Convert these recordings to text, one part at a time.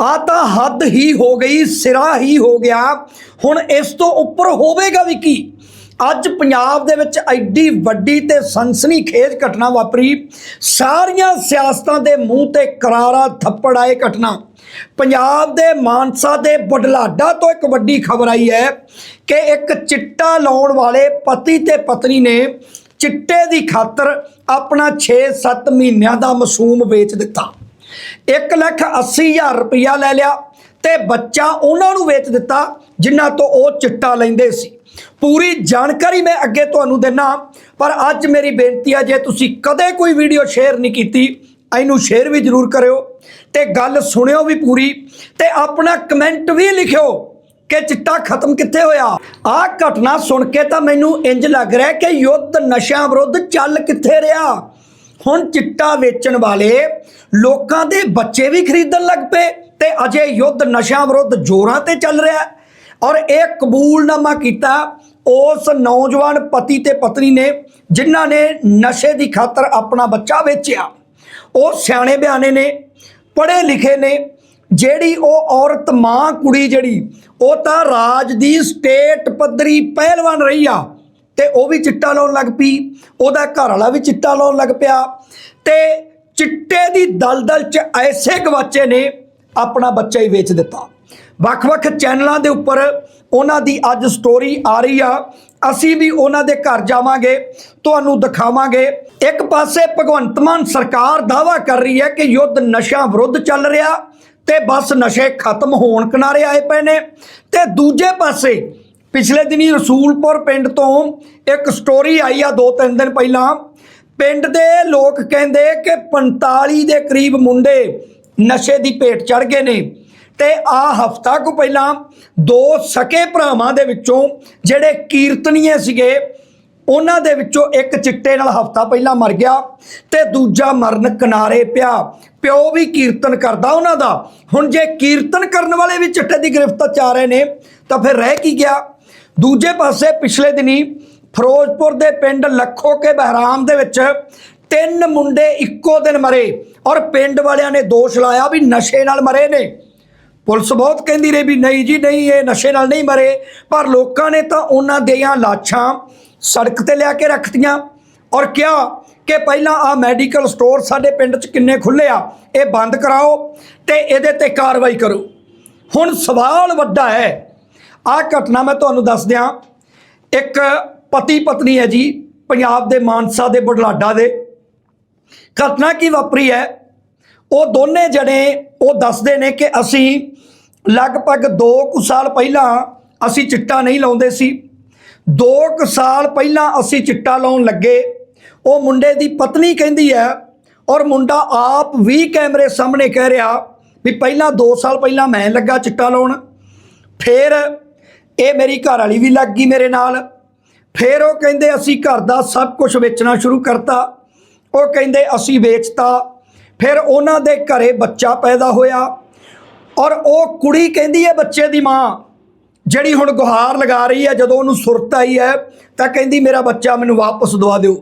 ਆ ਤਾਂ ਹੱਦ ਹੀ ਹੋ ਗਈ, ਸਿਰਾ ਹੀ ਹੋ ਗਿਆ। ਹੁਣ ਇਸ ਤੋਂ ਉੱਪਰ ਹੋਵੇਗਾ ਵੀ ਕੀ? ਅੱਜ ਪੰਜਾਬ ਦੇ ਵਿੱਚ ਐਡੀ ਵੱਡੀ ਤੇ ਸਨਸਨੀਖੇਜ ਘਟਨਾ ਵਾਪਰੀ। ਸਾਰੀਆਂ ਸਿਆਸਤਾਂ ਦੇ ਮੂੰਹ ਤੇ ਕਰਾਰਾ ਥੱਪੜ ਆਏ ਘਟਨਾ। ਪੰਜਾਬ ਦੇ ਮਾਨਸਾ ਦੇ ਬਡਲਾਡਾ ਤੋਂ ਇੱਕ ਵੱਡੀ ਖਬਰ ਆਈ ਹੈ ਕਿ ਇੱਕ ਚਿੱਟਾ ਲਾਉਣ ਵਾਲੇ ਪਤੀ ਤੇ ਪਤਨੀ ਨੇ ਚਿੱਟੇ ਦੀ ਖਾਤਰ ਆਪਣਾ 6-7 ਮਹੀਨਿਆਂ ਦਾ ਮਾਸੂਮ ਵੇਚ ਦਿੱਤਾ। 1 ਲੱਖ 80 ਹਜ਼ਾਰ ਰੁਪਇਆ ਲੈ ਲਿਆ ਤੇ ਬੱਚਾ ਉਹਨਾਂ ਨੂੰ ਵੇਚ ਦਿੱਤਾ, ਜਿਨ੍ਹਾਂ ਤੋਂ ਉਹ ਚਿੱਟਾ ਲੈਂਦੇ ਸੀ। ਪੂਰੀ ਜਾਣਕਾਰੀ ਮੈਂ ਅੱਗੇ ਤੁਹਾਨੂੰ ਦੇਣਾ ਪਰ ਅੱਜ ਮੇਰੀ ਬੇਨਤੀ ਆ, ਜੇ ਤੁਸੀਂ ਕਦੇ ਕੋਈ ਵੀਡੀਓ ਸ਼ੇਅਰ ਨਹੀਂ ਕੀਤੀ, ਇਹਨੂੰ ਸ਼ੇਅਰ ਵੀ ਜ਼ਰੂਰ ਕਰਿਓ ਤੇ ਗੱਲ ਸੁਣਿਓ ਵੀ ਪੂਰੀ ਤੇ ਆਪਣਾ ਕਮੈਂਟ ਵੀ ਲਿਖਿਓ ਕਿ ਚਿੱਟਾ ਖਤਮ ਕਿੱਥੇ ਹੋਇਆ। ਆਹ ਘਟਨਾ ਸੁਣ ਕੇ ਤਾਂ ਮੈਨੂੰ ਇੰਜ ਲੱਗ ਰਿਹਾ ਕਿ ਯੁੱਧ ਨਸ਼ਿਆਂ ਵਿਰੁੱਧ ਚੱਲ ਕਿੱਥੇ ਰਿਹਾ। ਹੁਣ ਚਿੱਟਾ ਵੇਚਣ ਵਾਲੇ ਲੋਕਾਂ ਦੇ ਬੱਚੇ ਵੀ ਖਰੀਦਣ ਲੱਗ ਪਏ ਤੇ ਅਜੇ ਯੁੱਧ ਨਸ਼ਿਆਂ ਵਿਰੁੱਧ ਜ਼ੋਰਾਂ ਤੇ ਚੱਲ ਰਿਹਾ ਹੈ। ਔਰ ਇਹ ਕਬੂਲਨਾਮਾ ਕੀਤਾ ਉਸ ਨੌਜਵਾਨ ਪਤੀ ਤੇ ਪਤਨੀ ਨੇ, ਜਿਨ੍ਹਾਂ ਨੇ ਨਸ਼ੇ ਦੀ ਖਾਤਰ ਆਪਣਾ ਬੱਚਾ ਵੇਚਿਆ। ਉਹ ਸਿਆਣੇ ਬਿਆਨੇ ਨੇ, ਪੜ੍ਹੇ ਲਿਖੇ ਨੇ, ਜਿਹੜੀ ਉਹ ਔਰਤ, ਮਾਂ, ਕੁੜੀ ਜਿਹੜੀ, ਉਹ ਤਾਂ ਰਾਜ ਦੀ ਸਟੇਟ ਪੱਧਰੀ ਪਹਿਲਵਾਨ ਰਹੀ ਆ। ਤੇ ਉਹ ਵੀ ਚਿੱਟਾ ਲਾਉਣ ਲੱਗ ਪਈ, ਉਹਦਾ ਘਰ ਵਾਲਾ ਵੀ ਚਿੱਟਾ ਲਾਉਣ ਲੱਗ ਪਿਆ। ਤੇ ਚਿੱਟੇ ਦੀ ਦਲਦਲ 'ਚ ਐਸੇ ਗਵਾਚੇ ਨੇ, ਆਪਣਾ ਬੱਚਾ ਹੀ ਵੇਚ ਦਿੱਤਾ। ਵੱਖ-ਵੱਖ ਚੈਨਲਾਂ ਦੇ ਉੱਪਰ ਉਹਨਾਂ ਦੀ ਅੱਜ ਸਟੋਰੀ ਆ ਰਹੀ ਆ। ਅਸੀਂ ਵੀ ਉਹਨਾਂ ਦੇ ਘਰ ਜਾਵਾਂਗੇ, ਤੁਹਾਨੂੰ ਦਿਖਾਵਾਂਗੇ। ਇੱਕ ਪਾਸੇ ਭਗਵੰਤ ਮਾਨ ਸਰਕਾਰ ਦਾਵਾ ਕਰ ਰਹੀ ਹੈ ਕਿ ਯੁੱਧ ਨਸ਼ਾ ਵਿਰੁੱਧ ਚੱਲ ਰਿਹਾ ਤੇ ਬਸ ਨਸ਼ੇ ਖਤਮ ਹੋਣ ਕਿਨਾਰੇ ਆਏ ਪਏ ਨੇ। ਤੇ ਦੂਜੇ ਪਾਸੇ ਪਿਛਲੇ ਦਿਨੀ ਰਸੂਲਪੁਰ ਪਿੰਡ ਤੋਂ ਇੱਕ ਸਟੋਰੀ ਆਈ ਆ ਦੋ ਤਿੰਨ ਦਿਨ ਪਹਿਲਾਂ। ਪਿੰਡ ਦੇ ਲੋਕ ਕਹਿੰਦੇ ਕਿ 45 ਦੇ ਕਰੀਬ ਮੁੰਡੇ ਨਸ਼ੇ ਦੀ ਭੇਟ ਚੜ ਗਏ ਨੇ ਤੇ ਆ ਹਫਤਾ ਕੁ ਪਹਿਲਾਂ ਦੋ ਸਕੇ ਭਰਾਵਾਂ ਦੇ ਵਿੱਚੋਂ ਜਿਹੜੇ ਕੀਰਤਨੀਏ ਸੀਗੇ, ਉਹਨਾਂ ਦੇ ਵਿੱਚੋਂ ਇੱਕ ਚਿੱਟੇ ਨਾਲ ਹਫਤਾ ਪਹਿਲਾਂ ਮਰ ਗਿਆ ਤੇ ਦੂਜਾ ਮਰਨ ਕਿਨਾਰੇ ਪਿਆ। ਪਿਓ ਵੀ ਕੀਰਤਨ ਕਰਦਾ ਉਹਨਾਂ ਦਾ। ਹੁਣ ਜੇ ਕੀਰਤਨ ਕਰਨ ਵਾਲੇ ਵੀ ਚਿੱਟੇ ਦੀ ਗ੍ਰਿਫਤ ਚ ਆ ਰਹੇ ਨੇ, ਤਾਂ ਫਿਰ ਰਹਿ ਕੀ ਗਿਆ? ਦੂਜੇ ਪਾਸੇ ਪਿਛਲੇ ਦਿਨੀ ਫਿਰੋਜ਼ਪੁਰ ਦੇ ਪਿੰਡ ਲੱਖੋ ਕੇ ਬਹਿਰਾਮ ਦੇ ਵਿੱਚ ਤਿੰਨ ਮੁੰਡੇ ਇੱਕੋ ਦਿਨ ਮਰੇ ਔਰ ਪਿੰਡ ਵਾਲਿਆਂ ਨੇ ਦੋਸ਼ ਲਾਇਆ ਵੀ ਨਸ਼ੇ ਨਾਲ ਮਰੇ ਨੇ। ਪੁਲਿਸ ਬਹੁਤ ਕਹਿੰਦੀ ਰਹੀ ਵੀ ਨਹੀਂ ਜੀ, ਨਹੀਂ, ਇਹ ਨਸ਼ੇ ਨਾਲ ਨਹੀਂ ਮਰੇ, ਪਰ ਲੋਕਾਂ ਨੇ ਤਾਂ ਉਹਨਾਂ ਦੀਆਂ ਲਾਸ਼ਾਂ ਸੜਕ ਤੇ ਲਿਆ ਕੇ ਰੱਖਤੀਆਂ ਔਰ ਕਿਹਾ ਕਿ ਪਹਿਲਾਂ ਆ ਮੈਡੀਕਲ ਸਟੋਰ ਸਾਡੇ ਪਿੰਡ 'ਚ ਕਿੰਨੇ ਖੁੱਲੇ ਆ, ਇਹ ਬੰਦ ਕਰਾਓ ਤੇ ਇਹਦੇ ਤੇ ਕਾਰਵਾਈ ਕਰੋ। ਹੁਣ ਸਵਾਲ ਵੱਡਾ ਹੈ ਆਹ ਘਟਨਾ ਮੈਂ ਤੁਹਾਨੂੰ ਦੱਸ ਦਿਆਂ। ਇੱਕ ਪਤੀ ਪਤਨੀ ਹੈ ਜੀ, ਪੰਜਾਬ ਦੇ ਮਾਨਸਾ ਦੇ ਬੁਢਲਾਡਾ ਦੇ। ਘਟਨਾ ਕੀ ਵਾਪਰੀ ਹੈ? ਉਹ ਦੋਨੇ ਜਣੇ ਉਹ ਦੱਸਦੇ ਨੇ ਕਿ ਅਸੀਂ ਲਗਭਗ 2 ਕੁ ਸਾਲ ਪਹਿਲਾਂ ਅਸੀਂ ਚਿੱਟਾ ਨਹੀਂ ਲਾਉਂਦੇ ਸੀ। 2 ਕੁ ਸਾਲ ਪਹਿਲਾਂ ਅਸੀਂ ਚਿੱਟਾ ਲਾਉਣ ਲੱਗੇ। ਉਹ ਮੁੰਡੇ ਦੀ ਪਤਨੀ ਕਹਿੰਦੀ ਹੈ ਔਰ ਮੁੰਡਾ ਆਪ ਵੀ ਕੈਮਰੇ ਸਾਹਮਣੇ ਕਹਿ ਰਿਹਾ ਵੀ ਪਹਿਲਾਂ 2 ਸਾਲ ਪਹਿਲਾਂ ਮੈਂ ਲੱਗਾ ਚਿੱਟਾ ਲਾਉਣ। ਫਿਰ ਇਹ ਮੇਰੀ ਘਰ ਵਾਲੀ ਵੀ ਲੱਗ ਗਈ ਮੇਰੇ ਨਾਲ। ਫਿਰ ਉਹ ਕਹਿੰਦੇ, ਅਸੀਂ ਘਰ ਦਾ ਸਭ ਕੁਝ ਵੇਚਣਾ ਸ਼ੁਰੂ ਕਰਤਾ। ਉਹ ਕਹਿੰਦੇ, ਅਸੀਂ ਵੇਚਤਾ। ਫਿਰ ਉਹਨਾਂ ਦੇ ਘਰੇ ਬੱਚਾ ਪੈਦਾ ਹੋਇਆ ਔਰ ਉਹ ਕੁੜੀ ਕਹਿੰਦੀ ਹੈ ਬੱਚੇ ਦੀ ਮਾਂ, ਜਿਹੜੀ ਹੁਣ ਗੁਹਾਰ ਲਗਾ ਰਹੀ ਹੈ, ਜਦੋਂ ਉਹਨੂੰ ਸੁਰਤ ਆਈ ਹੈ, ਤਾਂ ਕਹਿੰਦੀ, ਮੇਰਾ ਬੱਚਾ ਮੈਨੂੰ ਵਾਪਸ ਦਵਾ ਦਿਓ।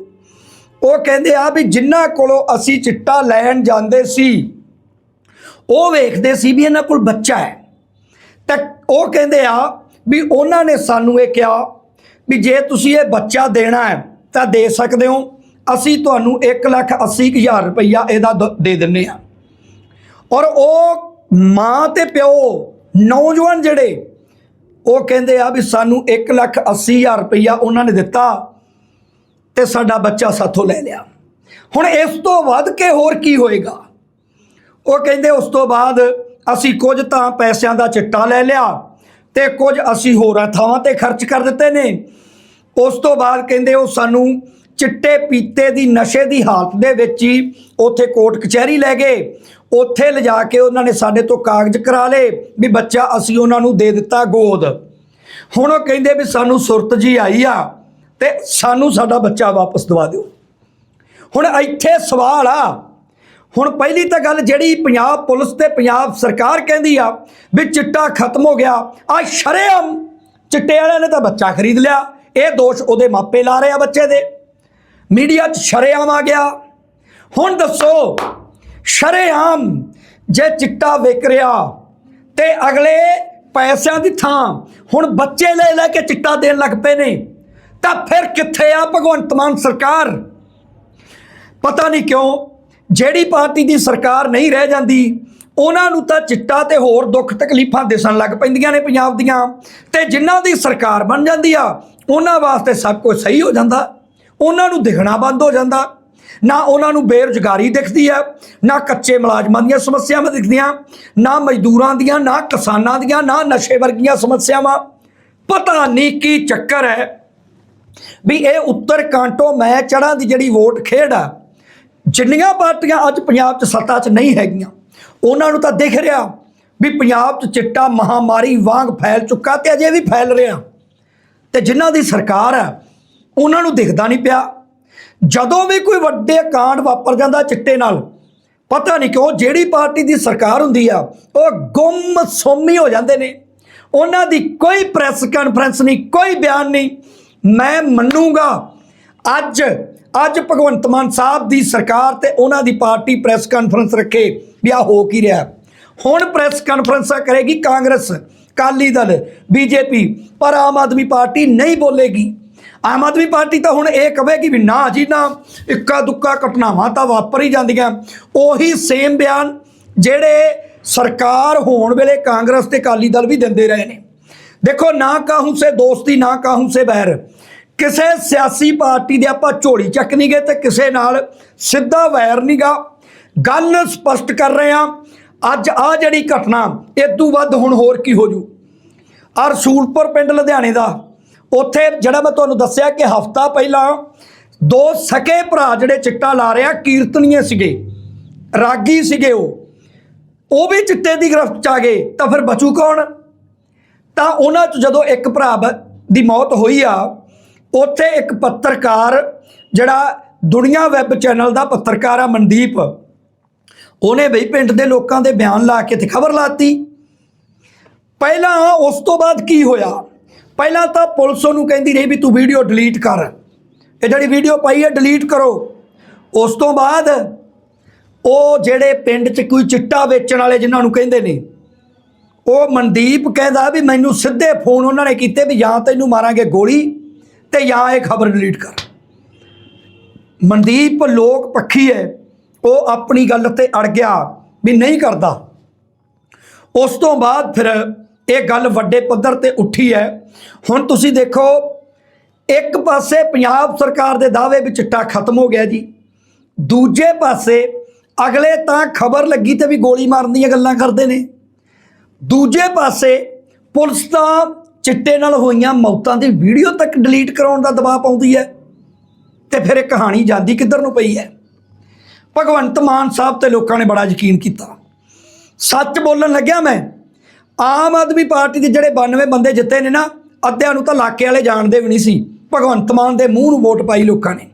ਉਹ ਕਹਿੰਦੇ ਆ ਵੀ ਜਿਨ੍ਹਾਂ ਕੋਲੋਂ ਅਸੀਂ ਚਿੱਟਾ ਲੈਣ ਜਾਂਦੇ ਸੀ, ਉਹ ਵੇਖਦੇ ਸੀ ਵੀ ਇਹਨਾਂ ਕੋਲ ਬੱਚਾ ਹੈ। ਤਾਂ ਉਹ ਕਹਿੰਦੇ ਆ ਵੀ ਉਹਨਾਂ ਨੇ ਸਾਨੂੰ ਇਹ ਕਿਹਾ ਵੀ ਜੇ ਤੁਸੀਂ ਇਹ ਬੱਚਾ ਦੇਣਾ ਹੈ ਤਾਂ ਦੇ ਸਕਦੇ ਹੋ। ਅਸੀਂ ਤੁਹਾਨੂੰ 1,80,000 ਰੁਪਈਆ ਇਹਦਾ ਦ- ਦੇ ਦਿੰਨੇ ਆ ਔਰ ਉਹ ਮਾਂ ਤੇ ਪਿਓ ਨੌਜਵਾਨ ਜਿਹੜੇ ਉਹ ਕਹਿੰਦੇ ਆ ਵੀ ਸਾਨੂੰ 1,80,000 ਰੁਪਈਆ ਉਹਨਾਂ ਨੇ ਦਿੱਤਾ ਤੇ ਸਾਡਾ ਬੱਚਾ ਸਾਥੋਂ ਲੈ ਲਿਆ। ਹੁਣ ਇਸ ਤੋਂ ਵੱਧ ਕੇ ਹੋਰ ਕੀ ਹੋਏਗਾ? ਉਹ ਕਹਿੰਦੇ ਉਸ ਤੋਂ ਬਾਅਦ ਅਸੀਂ ਕੁਝ ਤਾਂ ਪੈਸਿਆਂ ਦਾ ਚਿੱਟਾ ਲੈ ਲਿਆ ਤੇ ਕੁਝ ਅਸੀਂ ਹੋਰਾਂ ਥਾਵਾਂ ਤੇ ਖਰਚ ਕਰ ਦਿੱਤੇ ਨੇ। ਉਸ ਤੋਂ ਬਾਅਦ ਕਹਿੰਦੇ ਉਹ ਸਾਨੂੰ ਚਿੱਟੇ ਪੀਤੇ ਦੀ ਨਸ਼ੇ ਦੀ ਹਾਲਤ ਦੇ ਵਿੱਚ ਹੀ ਉੱਥੇ ਕੋਰਟ ਕਚਹਿਰੀ ਲੈ ਗਏ। ਉੱਥੇ ਲਿਜਾ ਕੇ ਉਹਨਾਂ ਨੇ ਸਾਡੇ ਤੋਂ ਕਾਗਜ਼ ਕਰਾ ਲਏ ਵੀ ਬੱਚਾ ਅਸੀਂ ਉਹਨਾਂ ਨੂੰ ਦੇ ਦਿੱਤਾ ਗੋਦ। ਹੁਣ ਉਹ ਕਹਿੰਦੇ ਵੀ ਸਾਨੂੰ ਸੁਰਤ ਜੀ ਆਈ ਆ ਤੇ ਸਾਨੂੰ ਸਾਡਾ ਬੱਚਾ ਵਾਪਸ ਦਵਾ ਦਿਓ। ਹੁਣ ਇੱਥੇ ਸਵਾਲ ਆ ਹੁਣ ਪਹਿਲੀ ਤਾਂ ਗੱਲ ਜਿਹੜੀ ਪੰਜਾਬ ਪੁਲਿਸ ਤੇ ਪੰਜਾਬ ਸਰਕਾਰ ਕਹਿੰਦੀ ਆ ਵੀ ਚਿੱਟਾ ਖਤਮ ਹੋ ਗਿਆ ਆ ਸ਼ਰੇਆਮ ਚਿੱਟੇ ਵਾਲਿਆਂ ਨੇ ਤਾਂ ਬੱਚਾ ਖਰੀਦ ਲਿਆ, ਇਹ ਦੋਸ਼ ਉਹਦੇ ਮਾਪੇ ਲਾ ਰਹੇ ਆ ਬੱਚੇ ਦੇ। ਮੀਡੀਆ 'ਚ ਸ਼ਰੇਆਮ ਆ ਗਿਆ। ਹੁਣ ਦੱਸੋ, ਸ਼ਰੇਆਮ ਜੇ ਚਿੱਟਾ ਵਿਕ ਰਿਹਾ ਤੇ ਅਗਲੇ ਪੈਸਿਆਂ ਦੀ ਥਾਂ ਹੁਣ ਬੱਚੇ ਲੈ ਲੈ ਕੇ ਚਿੱਟਾ ਦੇਣ ਲੱਗ ਪਏ ਨੇ, ਤਾਂ ਫਿਰ ਕਿੱਥੇ ਆ ਭਗਵੰਤ ਮਾਨ ਸਰਕਾਰ? ਪਤਾ ਨਹੀਂ ਕਿਉਂ ਜਿਹੜੀ ਪਾਰਟੀ ਦੀ ਸਰਕਾਰ ਨਹੀਂ ਰਹਿ ਜਾਂਦੀ, ਉਹਨਾਂ ਨੂੰ ਤਾਂ ਚਿੱਟਾ ਤੇ ਹੋਰ ਦੁੱਖ ਤਕਲੀਫਾਂ ਦਿਸਣ ਲੱਗ ਪੈਂਦੀਆਂ ਨੇ ਪੰਜਾਬ ਦੀਆਂ। ਤੇ ਜਿਨ੍ਹਾਂ ਦੀ ਸਰਕਾਰ ਬਣ ਜਾਂਦੀ ਆ, ਉਹਨਾਂ ਵਾਸਤੇ ਸਭ ਕੁਝ ਸਹੀ ਹੋ ਜਾਂਦਾ। ਉਹਨਾਂ ਨੂੰ ਦਿਖਣਾ ਬੰਦ ਹੋ ਜਾਂਦਾ। ਨਾ ਉਹਨਾਂ ਨੂੰ ਬੇਰੁਜ਼ਗਾਰੀ ਦਿਖਦੀ ਆ, ਨਾ ਕੱਚੇ ਮੁਲਾਜ਼ਮਾਂ ਦੀਆਂ ਸਮੱਸਿਆਵਾਂ ਦਿਖਦੀਆਂ, ਨਾ ਮਜ਼ਦੂਰਾਂ ਦੀਆਂ, ਨਾ ਕਿਸਾਨਾਂ ਦੀਆਂ, ਨਾ ਨਸ਼ੇ ਵਰਗੀਆਂ ਸਮੱਸਿਆਵਾਂ। ਪਤਾ ਨਹੀਂ ਕੀ ਚੱਕਰ ਹੈ ਵੀ ਇਹ ਉੱਤਰ ਕਾਂਟੋ ਮੈਂ ਚੜਾਂ ਦੀ ਜਿਹੜੀ ਵੋਟ ਖੇਡ ਆ ਜਿੰਨੀਆਂ ਪਾਰਟੀਆਂ ਅੱਜ ਪੰਜਾਬ 'ਚ ਸੱਤਾ 'ਚ ਨਹੀਂ ਹੈਗੀਆਂ, ਉਹਨਾਂ ਨੂੰ ਤਾਂ ਦਿਖ ਰਿਹਾ ਵੀ ਪੰਜਾਬ 'ਚ ਚਿੱਟਾ ਮਹਾਮਾਰੀ ਵਾਂਗ ਫੈਲ ਚੁੱਕਾ ਤੇ ਅਜੇ ਵੀ ਫੈਲ ਰਿਹਾ। ਤੇ ਜਿਨ੍ਹਾਂ ਦੀ ਸਰਕਾਰ ਹੈ, ਉਹਨਾਂ ਨੂੰ ਦਿਖਦਾ ਨਹੀਂ ਪਿਆ। ਜਦੋਂ ਵੀ ਕੋਈ ਵੱਡੇ ਕਾਂਡ ਵਾਪਰ ਜਾਂਦਾ ਚਿੱਟੇ ਨਾਲ, ਪਤਾ ਨਹੀਂ ਕਿਉਂ ਜਿਹੜੀ ਪਾਰਟੀ ਦੀ ਸਰਕਾਰ ਹੁੰਦੀ ਆ, ਉਹ ਗੁੰਮ ਸੋਮੀ ਹੋ ਜਾਂਦੇ ਨੇ। ਉਹਨਾਂ ਦੀ ਕੋਈ ਪ੍ਰੈਸ ਕਾਨਫਰੰਸ ਨਹੀਂ, ਕੋਈ ਬਿਆਨ ਨਹੀਂ। ਮੈਂ ਮੰਨੂਗਾ, ਅੱਜ ਅੱਜ ਭਗਵੰਤ ਮਾਨ ਸਾਹਿਬ ਦੀ ਸਰਕਾਰ ਤੇ ਉਹਨਾਂ ਦੀ ਪਾਰਟੀ ਪ੍ਰੈਸ ਕਾਨਫਰੰਸ ਰੱਖੇ ਵੀ ਆ ਹੋ ਕੀ ਰਿਹਾ। ਹੁਣ ਪ੍ਰੈਸ ਕਾਨਫਰੰਸਾਂ ਕਰੇਗੀ ਕਾਂਗਰਸ ਕਾਲੀ ਦਲ, ਬੀਜੇਪੀ, ਪਰ ਆਮ ਆਦਮੀ ਪਾਰਟੀ ਨਹੀਂ ਬੋਲੇਗੀ। ਆਮ ਆਦਮੀ ਪਾਰਟੀ ਤਾਂ ਹੁਣ ਇਹ ਕਹੇਗੀ ਵੀ ਨਾ ਜੀ, ਨਾ ਇੱਕਾ ਦੁੱਕਾ ਘਟਨਾਵਾਂ ਤਾਂ ਵਾਪਰ ਹੀ ਜਾਂਦੀਆਂ। ਉਹੀ ਸੇਮ ਬਿਆਨ ਜਿਹੜੇ ਸਰਕਾਰ ਹੋਣ ਵੇਲੇ ਕਾਂਗਰਸ ਤੇ ਕਾਲੀ ਦਲ ਵੀ ਦਿੰਦੇ ਰਹੇ ਨੇ। ਦੇਖੋ ਨਾ ਕਾਹੂ ਸੇ ਦੋਸਤੀ, ਨਾ ਕਾਹੂ ਸੇ ਬੈਰ ਕਿਸੇ ਸਿਆਸੀ ਪਾਰਟੀ ਦੇ ਆਪਾਂ ਝੋਲੀ ਚੱਕ ਨਹੀਂ ਗਏ ਤੇ ਕਿਸੇ ਨਾਲ ਸਿੱਧਾ ਵੈਰ ਨਹੀਂਗਾ ਗੱਲ ਸਪਸ਼ਟ ਕਰ ਰਹੇ ਆ ਅੱਜ ਆ ਜਿਹੜੀ ਘਟਨਾ, ਇਹ ਤੋਂ ਵੱਧ ਹੁਣ ਹੋਰ ਕੀ ਹੋ ਜੂ ਆ ਰਸੂਲਪੁਰ ਪਿੰਡ ਲੁਧਿਆਣੇ ਦਾ। ਉੱਥੇ ਜਿਹੜਾ ਮੈਂ ਤੁਹਾਨੂੰ ਦੱਸਿਆ ਕਿ ਹਫਤਾ ਪਹਿਲਾਂ ਦੋ ਸਕੇ ਭਰਾ ਜਿਹੜੇ ਚਿੱਟਾ ਲਾ ਰਿਆ ਕੀਰਤਨੀਏ ਸੀਗੇ, ਰਾਗੀ ਸੀਗੇ ਉਹ। ਉਹ ਵੀ ਚਿੱਟੇ ਦੀ ਗ੍ਰਿਫਤ ਚ ਆ ਗਏ, ਤਾਂ ਫਿਰ ਬਚੂ ਕੌਣ? ਤਾਂ ਉਹਨਾਂ ਚ ਜਦੋਂ ਇੱਕ ਭਰਾ ਬ- ਦੀ ਮੌਤ ਹੋਈ ਆ ਉੱਥੇ ਇੱਕ ਪੱਤਰਕਾਰ ਜਿਹੜਾ ਦੁਨੀਆ ਵੈਬ ਚੈਨਲ ਦਾ ਪੱਤਰਕਾਰ ਆ, ਮਨਦੀਪ। ਉਹਨੇ ਬਈ ਪਿੰਡ ਦੇ ਲੋਕਾਂ ਦੇ ਬਿਆਨ ਲਾ ਕੇ ਤੇ ਖਬਰ ਲਾਤੀ। ਪਹਿਲਾਂ ਉਸ ਤੋਂ ਬਾਅਦ ਕੀ ਹੋਇਆ? ਪਹਿਲਾਂ ਤਾਂ ਪੁਲਿਸ ਉਹਨੂੰ ਕਹਿੰਦੀ ਰਹੀ ਵੀ ਤੂੰ ਵੀਡੀਓ ਡਿਲੀਟ ਕਰ। ਇਹ ਜਿਹੜੀ ਵੀਡੀਓ ਪਾਈ ਹੈ ਡਿਲੀਟ ਕਰੋ। ਉਸ ਤੋਂ ਬਾਅਦ ਉਹ ਜਿਹੜੇ ਪਿੰਡ 'ਚ ਕੋਈ ਚਿੱਟਾ ਵੇਚਣ ਵਾਲੇ ਜਿਨ੍ਹਾਂ ਨੂੰ ਕਹਿੰਦੇ ਨੇ, ਉਹ ਮਨਦੀਪ ਕਹਿੰਦਾ ਵੀ ਮੈਨੂੰ ਸਿੱਧੇ ਫੋਨ ਉਹਨਾਂ ਨੇ ਕੀਤੇ ਵੀ ਜਾਂ ਤੈਨੂੰ ਮਾਰਾਂਗੇ ਗੋਲੀ। ਤੇ ਜਾਂ ਇਹ ਖਬਰ ਡਿਲੀਟ ਕਰ। ਮਨਦੀਪ ਲੋਕ ਪੱਖੀ ਹੈ, ਉਹ ਆਪਣੀ ਗੱਲ ਤੇ ਅੜ ਗਿਆ ਵੀ ਨਹੀਂ ਕਰਦਾ। ਉਸ ਤੋਂ ਬਾਅਦ ਫਿਰ ਇਹ ਗੱਲ ਵੱਡੇ ਪੱਧਰ ਤੇ ਉੱਠੀ ਹੈ। ਹੁਣ ਤੁਸੀਂ ਦੇਖੋ, ਇੱਕ ਪਾਸੇ ਪੰਜਾਬ ਸਰਕਾਰ ਦੇ ਦਾਅਵੇ ਵਿੱਚ ਚਿੱਟਾ ਖਤਮ ਹੋ ਗਿਆ ਜੀ। ਦੂਜੇ ਪਾਸੇ ਅਗਲੇ ਤਾਂ ਖਬਰ ਲੱਗੀ ਤੇ ਵੀ ਗੋਲੀ ਮਾਰਨ ਦੀਆਂ ਗੱਲਾਂ ਕਰਦੇ ਨੇ। ਦੂਜੇ ਪਾਸੇ ਪੁਲਿਸ ਤਾਂ ਚਿੱਟੇ ਨਾਲ ਹੋਈਆਂ ਮੌਤਾਂ ਦੀ ਵੀਡੀਓ ਤੱਕ ਡਿਲੀਟ ਕਰਾਉਣ ਦਾ ਦਬਾਅ ਪਾਉਂਦੀ ਹੈ ਤੇ ਫਿਰ ਇਹ ਕਹਾਣੀ ਜਾਂਦੀ ਕਿੱਧਰ ਨੂੰ ਪਈ ਹੈ? ਭਗਵੰਤ ਮਾਨ ਸਾਹਿਬ ਤੇ ਲੋਕਾਂ ਨੇ ਬੜਾ ਯਕੀਨ ਕੀਤਾ। ਸੱਚ ਬੋਲਣ ਲੱਗਿਆ ਮੈਂ। ਆਮ ਆਦਮੀ ਪਾਰਟੀ ਦੇ ਜਿਹੜੇ 92 ਬੰਦੇ ਜਿੱਤੇ ਨੇ ਨਾ, ਅੱਧਿਆਂ ਨੂੰ ਤਾਂ ਇਲਾਕੇ ਵਾਲੇ ਜਾਣਦੇ ਵੀ ਨਹੀਂ ਸੀ। ਭਗਵੰਤ ਮਾਨ ਦੇ ਮੂੰਹ ਨੂੰ ਵੋਟ ਪਾਈ ਲੋਕਾਂ ਨੇ।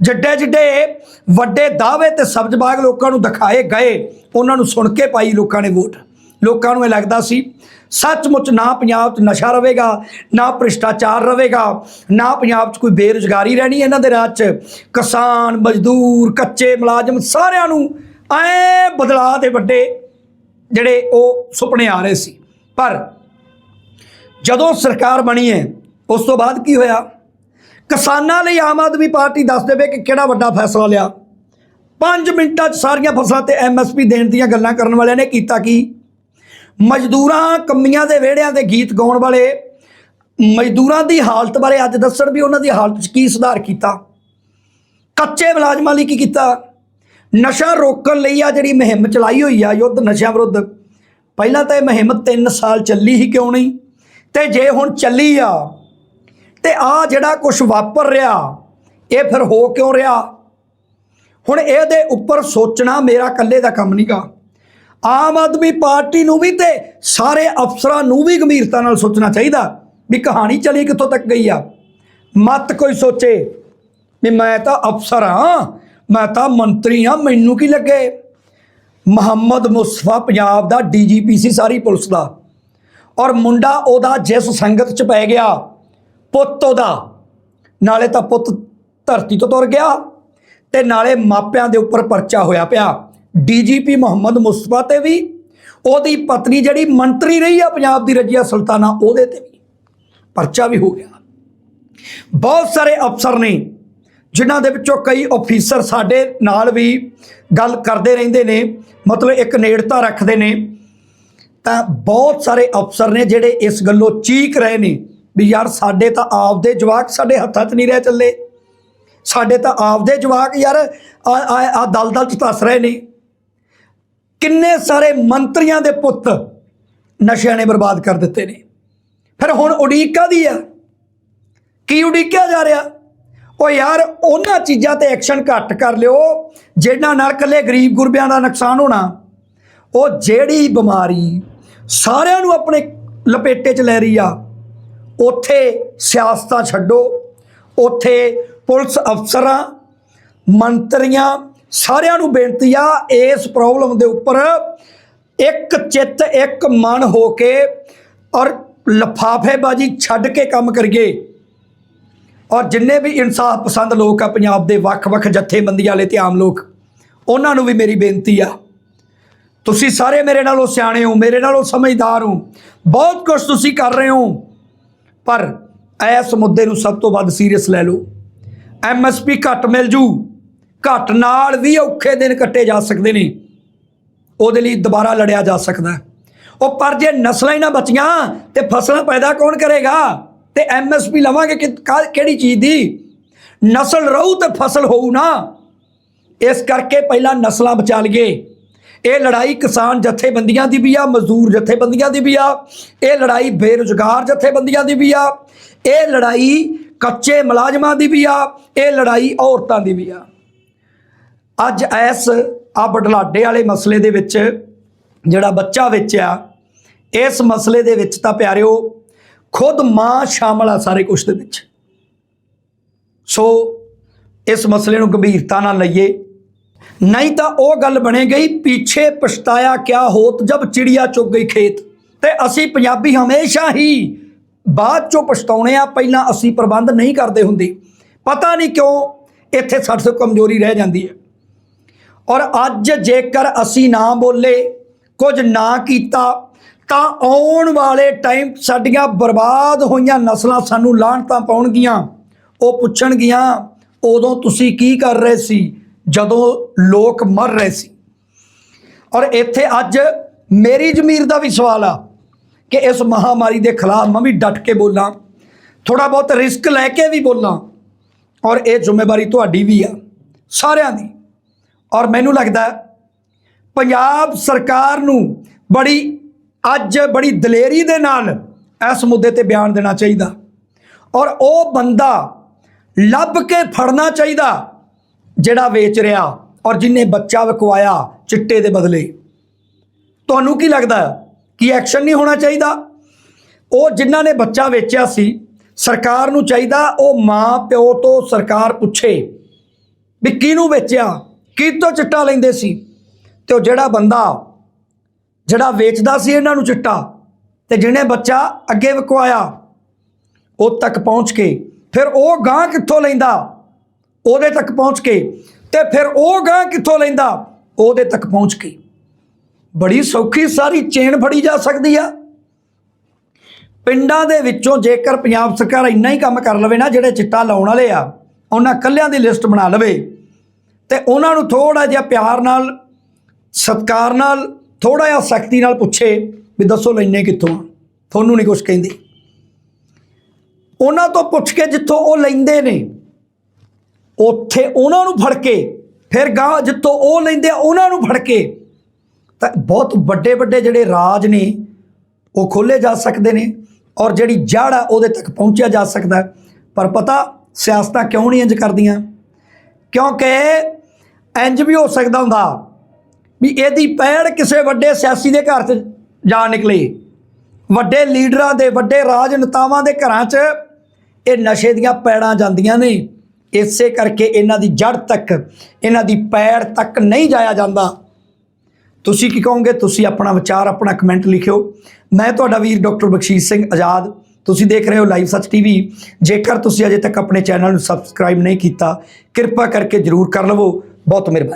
ਜਿੱਡੇ ਜਿੱਡੇ ਵੱਡੇ ਦਾਅਵੇ ਤੇ ਸਬਜ਼ਬਾਗ ਲੋਕਾਂ ਨੂੰ ਦਿਖਾਏ ਗਏ, ਉਹਨਾਂ ਨੂੰ ਸੁਣ ਕੇ ਪਾਈ ਲੋਕਾਂ ਨੇ ਵੋਟ। ਲੋਕਾਂ ਨੂੰ ਇਹ ਲੱਗਦਾ ਸੀ, ਸੱਚਮੁੱਚ ਨਾ ਪੰਜਾਬ 'ਚ ਨਸ਼ਾ ਰਹੇਗਾ ਨਾ ਭ੍ਰਿਸ਼ਟਾਚਾਰ ਰਹੇਗਾ ਨਾ ਪੰਜਾਬ 'ਚ ਕੋਈ ਬੇਰੁਜ਼ਗਾਰੀ ਰਹਿਣੀ ਇਹਨਾਂ ਦੇ ਰਾਜ 'ਚ। ਕਿਸਾਨ, ਮਜ਼ਦੂਰ, ਕੱਚੇ ਮੁਲਾਜ਼ਮ ਸਾਰਿਆਂ ਨੂੰ ਐ ਬਦਲਾਅ ਦੇ ਵੱਡੇ ਜਿਹੜੇ ਉਹ ਸੁਪਨੇ ਆ ਰਹੇ ਸੀ। ਪਰ ਜਦੋਂ ਸਰਕਾਰ ਬਣੀ ਹੈ, ਉਸ ਤੋਂ ਬਾਅਦ ਕੀ ਹੋਇਆ? ਕਿਸਾਨਾਂ ਲਈ ਆਮ ਆਦਮੀ ਪਾਰਟੀ ਦੱਸ ਦੇਵੇ ਕਿ ਕਿਹੜਾ ਵੱਡਾ ਫੈਸਲਾ ਲਿਆ। 5 ਮਿੰਟਾਂ 'ਚ ਸਾਰੀਆਂ ਫਸਲਾਂ ਤੇ ਐਮਐਸਪੀ ਦੇਣ ਦੀਆਂ ਗੱਲਾਂ ਕਰਨ ਵਾਲਿਆਂ ਨੇ ਕੀਤਾ ਕੀ? ਮਜ਼ਦੂਰਾਂ ਕੰਮੀਆਂ ਦੇ ਵਿਹੜਿਆਂ ਦੇ ਗੀਤ ਗਾਉਣ ਵਾਲੇ, ਮਜ਼ਦੂਰਾਂ ਦੀ ਹਾਲਤ ਬਾਰੇ ਅੱਜ ਦੱਸਣ ਵੀ ਉਹਨਾਂ ਦੀ ਹਾਲਤ 'ਚ ਕੀ ਸੁਧਾਰ ਕੀਤਾ। ਕੱਚੇ ਮੁਲਾਜ਼ਮਾਂ ਲਈ ਕੀ ਕੀਤਾ। ਨਸ਼ਾ ਰੋਕਣ ਲਈ ਆ ਜਿਹੜੀ ਮੁਹਿੰਮ ਚਲਾਈ ਹੋਈ ਆ, ਯੁੱਧ ਨਸ਼ਿਆਂ ਵਿਰੁੱਧ। ਪਹਿਲਾਂ ਤਾਂ ਇਹ ਮੁਹਿੰਮ 3 ਸਾਲ ਚੱਲੀ ਹੀ ਕਿਉਂ ਨਹੀਂ? ਤੇ ਜੇ ਹੁਣ ਚੱਲੀ ਆ, ਤੇ ਆ ਜਿਹੜਾ ਕੁਝ ਵਾਪਰ ਰਿਹਾ, ਇਹ ਫਿਰ ਹੋ ਕਿਉਂ ਰਿਹਾ? ਹੁਣ ਇਹਦੇ ਉੱਪਰ ਸੋਚਣਾ ਮੇਰਾ ਇਕੱਲੇ ਦਾ ਕੰਮ ਨਹੀਂਗਾ ਆਮ ਆਦਮੀ ਪਾਰਟੀ ਨੂੰ ਵੀ ਤੇ ਸਾਰੇ ਅਫਸਰਾਂ ਨੂੰ ਵੀ ਗੰਭੀਰਤਾ ਨਾਲ ਸੋਚਣਾ ਚਾਹੀਦਾ ਵੀ ਕਹਾਣੀ ਚਲੀ ਕਿੱਥੋਂ ਤੱਕ ਗਈ ਆ। ਮਤ ਕੋਈ ਸੋਚੇ ਵੀ ਮੈਂ ਤਾਂ ਅਫਸਰ ਹਾਂ, ਮੈਂ ਤਾਂ ਮੰਤਰੀ ਹਾਂ, ਮੈਨੂੰ ਕੀ ਲੱਗੇ? ਮੁਹੰਮਦ ਮੁਸਫਾ ਪੰਜਾਬ ਦਾ ਡੀਜੀਪੀ ਸੀ ਸਾਰੀ ਪੁਲਿਸ ਦਾ। ਔਰ ਮੁੰਡਾ ਉਹਦਾ ਜਿਸ ਸੰਗਤ ਚ ਪੈ ਗਿਆ, ਪੁੱਤ ਉਹਦਾ। ਨਾਲੇ ਤਾਂ ਪੁੱਤ ਧਰਤੀ ਤੋਂ ਤੁਰ ਗਿਆ ਤੇ ਨਾਲੇ ਮਾਪਿਆਂ ਦੇ ਉੱਪਰ ਪਰਚਾ ਹੋਇਆ ਪਿਆ। ਡੀਜੀਪੀ ਮੁਹੰਮਦ ਮੁਸਤਫਾ ਤੇ ਵੀ, ਉਹਦੀ ਪਤਨੀ ਜਿਹੜੀ ਮੰਤਰੀ ਰਹੀ ਆ ਪੰਜਾਬ ਦੀ ਰਜੀਆ ਸੁਲਤਾਨਾ, ਉਹਦੇ ਤੇ ਵੀ ਪਰਚਾ ਵੀ ਹੋ ਗਿਆ। ਬਹੁਤ ਸਾਰੇ ਅਫਸਰ ਨੇ, ਜਿਨ੍ਹਾਂ ਦੇ ਵਿੱਚੋਂ ਕਈ ਅਫੀਸਰ ਸਾਡੇ ਨਾਲ ਵੀ ਗੱਲ ਕਰਦੇ ਰਹਿੰਦੇ ਨੇ, ਮਤਲਬ ਇੱਕ ਨੇੜਤਾ ਰੱਖਦੇ ਨੇ। ਤਾਂ ਬਹੁਤ ਸਾਰੇ ਅਫਸਰ ਨੇ ਜਿਹੜੇ ਇਸ ਗੱਲੋਂ ਚੀਕ ਰਹੇ ਨੇ ਵੀ ਯਾਰ ਸਾਡੇ ਤਾਂ ਆਪਦੇ ਜਵਾਕ ਸਾਡੇ ਹੱਥਾਂ 'ਚ ਨਹੀਂ ਰਹਿ ਚੱਲੇ। ਸਾਡੇ ਤਾਂ ਆਪਦੇ ਜਵਾਕ ਯਾਰ ਆ ਆ ਦਲਦਲ 'ਚ ਧਸ ਰਹੇ ਨੇ। ਕਿੰਨੇ ਸਾਰੇ ਮੰਤਰੀਆਂ ਦੇ ਪੁੱਤ ਨਸ਼ਿਆਂ ਨੇ ਬਰਬਾਦ ਕਰ ਦਿੱਤੇ ਨੇ। ਫਿਰ ਹੁਣ ਉਡੀਕ ਕਾਹਦੀ ਆ? ਕੀ ਉਡੀਕਿਆ ਜਾ ਰਿਹਾ? ਉਹ ਯਾਰ, ਉਹਨਾਂ ਚੀਜ਼ਾਂ ਤੇ ਐਕਸ਼ਨ ਘੱਟ ਕਰ ਲਿਓ ਜਿਹਨਾਂ ਨਾਲ ਕੱਲੇ ਗਰੀਬ ਗੁਰਬਿਆਂ ਦਾ ਨੁਕਸਾਨ ਹੋਣਾ। ਉਹ ਜਿਹੜੀ ਬਿਮਾਰੀ ਸਾਰਿਆਂ ਨੂੰ ਆਪਣੇ ਲਪੇਟੇ 'ਚ ਲੈ ਰਹੀ ਆ, ਉੱਥੇ ਸਿਆਸਤਾਂ ਛੱਡੋ, ਉੱਥੇ ਪੁਲਿਸ ਅਫਸਰਾਂ, ਮੰਤਰੀਆਂ ਸਾਰਿਆਂ ਨੂੰ ਬੇਨਤੀ ਆ, ਇਸ ਪ੍ਰੋਬਲਮ ਦੇ ਉੱਪਰ ਇੱਕ ਚਿੱਤ, ਇੱਕ ਮਨ ਹੋ ਕੇ ਔਰ ਲਫਾਫੇਬਾਜ਼ੀ ਛੱਡ ਕੇ ਕੰਮ ਕਰੀਏ। ਔਰ ਜਿੰਨੇ ਵੀ ਇਨਸਾਫ ਪਸੰਦ ਲੋਕ ਆ, ਪੰਜਾਬ ਦੇ ਵੱਖ-ਵੱਖ ਜਥੇਬੰਦੀਆਂ ਵਾਲੇ ਤੇ ਆਮ ਲੋਕ, ਉਹਨਾਂ ਨੂੰ ਵੀ ਮੇਰੀ ਬੇਨਤੀ ਆ। ਤੁਸੀਂ ਸਾਰੇ ਮੇਰੇ ਨਾਲੋਂ ਸਿਆਣੇ ਹੋ, ਮੇਰੇ ਨਾਲੋਂ ਸਮਝਦਾਰ ਹੋ, ਬਹੁਤ ਕੁਝ ਤੁਸੀਂ ਕਰ ਰਹੇ ਹੋ, ਪਰ ਇਸ ਮੁੱਦੇ ਨੂੰ ਸਭ ਤੋਂ ਵੱਧ ਸੀਰੀਅਸ ਲੈ ਲਓ। ਐਮਐਸਪੀ ਘੱਟ ਮਿਲ ਜੂ। ਘੱਟ ਨਾਲ ਵੀ ਔਖੇ ਦਿਨ ਕੱਟੇ ਜਾ ਸਕਦੇ ਨੇ। ਉਹਦੇ ਲਈ ਦੁਬਾਰਾ ਲੜਿਆ ਜਾ ਸਕਦਾ ਉਹ ਪਰ ਜੇ ਨਸਲਾਂ ਹੀ ਨਾ ਬਚੀਆਂ, ਤੇ ਫਸਲਾਂ ਪੈਦਾ ਕੌਣ ਕਰੇਗਾ? ਤੇ ਐਮਐਸਪੀ ਲਵਾਂਗੇ ਕਿ ਕਾ- ਕਿਹੜੀ ਚੀਜ਼ ਦੀ? ਨਸਲ ਰਹੂ ਤੇ ਫਸਲ ਹੋਊ ਨਾ। ਇਸ ਕਰਕੇ ਪਹਿਲਾਂ ਨਸਲਾਂ ਬਚਾ ਲਈਏ। ਇਹ ਲੜਾਈ ਕਿਸਾਨ ਜਥੇਬੰਦੀਆਂ ਦੀ ਵੀ ਆ, ਮਜ਼ਦੂਰ ਜਥੇਬੰਦੀਆਂ ਦੀ ਵੀ ਆ। ਇਹ ਲੜਾਈ ਬੇਰੁਜ਼ਗਾਰ ਜਥੇਬੰਦੀਆਂ ਦੀ ਵੀ ਆ। ਇਹ ਲੜਾਈ ਕੱਚੇ ਮੁਲਾਜ਼ਮਾਂ ਦੀ ਵੀ ਆ। ਇਹ ਲੜਾਈ ਔਰਤਾਂ ਦੀ ਵੀ ਆ। ਅੱਜ ਇਸ ਆ ਬਡਲਾਡੇ ਵਾਲੇ ਮਸਲੇ ਦੇ ਵਿੱਚ ਜਿਹੜਾ ਬੱਚਾ ਵੇਚਿਆ, ਇਸ ਮਸਲੇ ਦੇ ਵਿੱਚ ਤਾਂ ਪਿਆਰਿਓ ਖੁਦ ਮਾਂ ਸ਼ਾਮਲ ਆ ਸਾਰੇ ਕੁਝ ਦੇ ਵਿੱਚ। ਸੋ ਇਸ ਮਸਲੇ ਨੂੰ ਗੰਭੀਰਤਾ ਨਾਲ ਲਈਏ। ਨਹੀਂ ਤਾਂ ਉਹ ਗੱਲ ਬਣੇ ਗਈ, ਪਿੱਛੇ ਪਛਤਾਇਆ ਕਿਆ ਹੋਤ, ਜਬ ਚਿੜੀਆ ਚੁੱਗ ਗਈ ਖੇਤ। ਤੇ ਅਸੀਂ ਪੰਜਾਬੀ ਹਮੇਸ਼ਾ ਹੀ ਬਾਅਦ ਚੋਂ ਪਛਤਾਉਣੇ ਆ, ਪਹਿਲਾਂ ਅਸੀਂ ਪ੍ਰਬੰਧ ਨਹੀਂ ਕਰਦੇ ਹੁੰਦੇ। ਪਤਾ ਨਹੀਂ ਕਿਉਂ ਇੱਥੇ ਸਾਡੇ ਤੋਂ ਕਮਜ਼ੋਰੀ ਰਹਿ ਜਾਂਦੀ ਹੈ। ਔਰ ਅੱਜ ਜੇਕਰ ਅਸੀਂ ਨਾ ਬੋਲੇ, ਕੁਝ ਨਾ ਕੀਤਾ, ਤਾਂ ਆਉਣ ਵਾਲੇ ਟਾਈਮ ਸਾਡੀਆਂ ਬਰਬਾਦ ਹੋਈਆਂ ਨਸਲਾਂ ਸਾਨੂੰ ਲਾਹਣਤਾਂ ਪਾਉਣਗੀਆਂ। ਉਹ ਪੁੱਛਣਗੀਆਂ, ਉਦੋਂ ਤੁਸੀਂ ਕੀ ਕਰ ਰਹੇ ਸੀ? ਜਦੋਂ ਲੋਕ ਮਰ ਰਹੇ ਸੀ? ਔਰ ਇੱਥੇ ਅੱਜ ਮੇਰੀ ਜ਼ਮੀਰ ਦਾ ਵੀ ਸਵਾਲ ਆ ਕਿ ਇਸ ਮਹਾਮਾਰੀ ਦੇ ਖਿਲਾਫ ਮੈਂ ਵੀ ਡਟ ਕੇ ਬੋਲਾਂ ਥੋੜਾ ਬਹੁਤ ਰਿਸਕ ਲੈ ਕੇ ਵੀ ਬੋਲਾਂ। ਔਰ ਇਹ ਜ਼ਿੰਮੇਵਾਰੀ ਤੁਹਾਡੀ ਵੀ ਆ, ਸਾਰਿਆਂ ਦੀ। ਔਰ ਮੈਨੂੰ ਲੱਗਦਾ ਪੰਜਾਬ ਸਰਕਾਰ ਨੂੰ ਬੜੀ, ਅੱਜ ਬੜੀ ਦਲੇਰੀ ਦੇ ਨਾਲ ਇਸ ਮੁੱਦੇ ਤੇ ਬਿਆਨ ਦੇਣਾ ਚਾਹੀਦਾ। ਔਰ ਉਹ ਬੰਦਾ ਲੱਭ ਕੇ ਫੜਨਾ ਚਾਹੀਦਾ ਜਿਹੜਾ ਵੇਚ ਰਿਹਾ ਔਰ ਜਿਨੇ ਬੱਚਾ ਵਿਕਵਾਇਆ ਚਿੱਟੇ ਦੇ ਬਦਲੇ। ਤੁਹਾਨੂੰ ਕੀ ਲੱਗਦਾ ਹੈ ਕਿ ਐਕਸ਼ਨ ਨਹੀਂ ਹੋਣਾ ਚਾਹੀਦਾ? ਉਹ ਜਿਨ੍ਹਾਂ ਨੇ ਬੱਚਾ ਵੇਚਿਆ ਸੀ, ਸਰਕਾਰ ਨੂੰ ਚਾਹੀਦਾ ਉਹ ਮਾਂ ਪਿਓ ਤੋਂ ਸਰਕਾਰ ਪੁੱਛੇ ਵੀ ਕਿਹਨੂੰ ਵੇਚਿਆ? ਕਿਤੋਂ ਚਿੱਟਾ ਲੈਂਦੇ ਸੀ? ਤੇ ਉਹ ਜਿਹੜਾ ਬੰਦਾ ਜਿਹੜਾ ਵੇਚਦਾ ਸੀ ਇਹਨਾਂ ਨੂੰ ਚਿੱਟਾ ਤੇ ਜਿਹਨੇ ਬੱਚਾ ਅੱਗੇ ਵਿਕਵਾਇਆ, ਉਹ ਤੱਕ ਪਹੁੰਚ ਕੇ, ਫਿਰ ਉਹ ਗਾਂ ਕਿੱਥੋਂ ਲੈਂਦਾ? ਉਹਦੇ ਤੱਕ ਪਹੁੰਚ ਕੇ ਤੇ ਫਿਰ ਉਹ ਗਾਂ ਕਿੱਥੋਂ ਲੈਂਦਾ? ਉਹਦੇ ਤੱਕ ਪਹੁੰਚ ਕੇ। ਬੜੀ ਸੌਖੀ ਸਾਰੀ ਚੇਨ ਫੜੀ ਜਾ ਸਕਦੀ ਆ। ਪਿੰਡਾਂ ਦੇ ਵਿੱਚੋਂ ਜੇਕਰ ਪੰਜਾਬ ਸਰਕਾਰ ਇੰਨਾ ਹੀ ਕੰਮ ਕਰ ਲਵੇ ਨਾ, ਜਿਹੜੇ ਚਿੱਟਾ ਲਾਉਣ ਵਾਲੇ ਆ, ਉਹਨਾਂ ਕੱਲਿਆਂ ਦੀ ਲਿਸਟ ਬਣਾ ਲਵੇ। ਤੇ ਉਹਨਾਂ ਨੂੰ ਥੋੜਾ ਜਿਹਾ ਪਿਆਰ ਨਾਲ, ਸਤਕਾਰ ਨਾਲ ਥੋੜਾ ਜਿਹਾ ਸਖਤੀ ਨਾਲ ਪੁੱਛੇ ਵੀ ਦੱਸੋ ਲੈਣੇ ਕਿੱਥੋਂ ਆ? ਤੁਹਾਨੂੰ ਨਹੀਂ ਕੁਝ ਕਹਿੰਦੇ। ਉਹਨਾਂ ਤੋਂ ਪੁੱਛ ਕੇ ਜਿੱਥੋਂ ਉਹ ਲੈਂਦੇ ਨੇ, ਉੱਥੇ ਉਹਨਾਂ ਨੂੰ ਫੜ ਕੇ, ਫਿਰ ਗਾਂ ਜਿੱਥੋਂ ਉਹ ਲੈਂਦੇ ਆ, ਉਹਨਾਂ ਨੂੰ ਫੜ ਕੇ, ਤਾਂ ਬਹੁਤ ਵੱਡੇ ਵੱਡੇ ਜਿਹੜੇ ਰਾਜ ਨੇ, ਉਹ ਖੋਲੇ ਜਾ ਸਕਦੇ ਨੇ ਔਰ ਜਿਹੜੀ ਜੜ ਆ ਉਹਦੇ ਤੱਕ ਪਹੁੰਚਿਆ ਜਾ ਸਕਦਾ। ਪਰ ਪਤਾ ਸਿਆਸਤਾਂ ਕਿਉਂ ਨਹੀਂ ਇੰਜ ਕਰਦੀਆਂ? ਕਿਉਂਕਿ ਇੰਜ ਵੀ ਹੋ ਸਕਦਾ ਹੁੰਦਾ ਵੀ ਇਹਦੀ ਪੈੜ ਕਿਸੇ ਵੱਡੇ ਸਿਆਸੀ ਦੇ ਘਰ 'ਚ ਜਾ ਨਿਕਲੇ। ਵੱਡੇ ਲੀਡਰਾਂ ਦੇ, ਵੱਡੇ ਰਾਜਨੇਤਾਵਾਂ ਦੇ ਘਰਾਂ 'ਚ ਇਹ ਨਸ਼ੇ ਦੀਆਂ ਪੈੜਾਂ ਜਾਂਦੀਆਂ ਨੇ। ਇਸੇ ਕਰਕੇ ਇਹਨਾਂ ਦੀ ਜੜ ਤੱਕ, ਇਹਨਾਂ ਦੀ ਪੈੜ ਤੱਕ ਨਹੀਂ ਜਾਇਆ ਜਾਂਦਾ। ਤੁਸੀਂ ਕੀ ਕਹੋਗੇ? ਤੁਸੀਂ ਆਪਣਾ ਵਿਚਾਰ, ਆਪਣਾ ਕਮੈਂਟ ਲਿਖਿਓ। ਮੈਂ ਤੁਹਾਡਾ ਵੀਰ ਡਾਕਟਰ ਬਖਸ਼ੀਸ਼ ਸਿੰਘ ਆਜ਼ਾਦ। ਤੁਸੀਂ ਦੇਖ ਰਹੇ ਹੋ ਲਾਈਵ ਸੱਚ ਟੀਵੀ। ਜੇਕਰ ਤੁਸੀਂ ਅਜੇ ਤੱਕ ਆਪਣੇ ਚੈਨਲ ਨੂੰ ਸਬਸਕ੍ਰਾਈਬ ਨਹੀਂ ਕੀਤਾ, ਕਿਰਪਾ ਕਰਕੇ ਜਰੂਰ ਕਰ ਲਵੋ। ਬਹੁਤ ਮਿਹਰਬਾਨੀ।